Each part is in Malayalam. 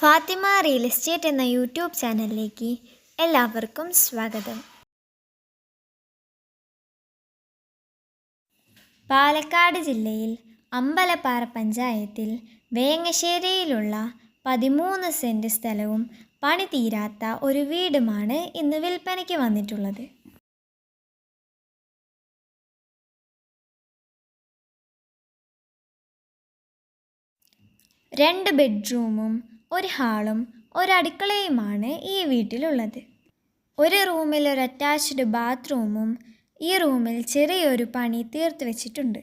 ഫാത്തിമ റിയൽ എസ്റ്റേറ്റ് എന്ന യൂട്യൂബ് ചാനലിലേക്ക് എല്ലാവർക്കും സ്വാഗതം. പാലക്കാട് ജില്ലയിൽ അമ്പലപ്പാറ പഞ്ചായത്തിൽ വേങ്ങശ്ശേരിയിലുള്ള പതിമൂന്ന് സെന്റ് സ്ഥലവും പണി തീരാത്ത ഒരു വീടുമാണ് ഇന്ന് വിൽപ്പനയ്ക്ക് വന്നിട്ടുള്ളത്. രണ്ട് ബെഡ്റൂമും ഒരു ഹാളും ഒരടുക്കളയുമാണ് ഈ വീട്ടിലുള്ളത്. ഒരു റൂമിൽ ഒരു അറ്റാച്ച്ഡ് ബാത്റൂമും ഈ റൂമിൽ ചെറിയൊരു പണി തീർത്ത് വെച്ചിട്ടുണ്ട്.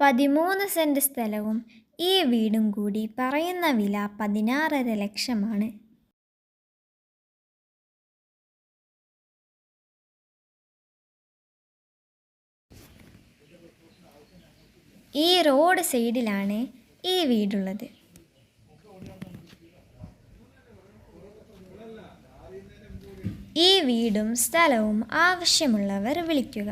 പതിമൂന്ന് സെന്റ് സ്ഥലവും ഈ വീടും കൂടി പറയുന്ന വില പതിനാറര ലക്ഷമാണ്. ഈ റോഡ് സൈഡിലാണ് ഈ വീടുള്ളത്. ഈ വീടും സ്ഥലവും ആവശ്യമുള്ളവർ വിളിക്കുക.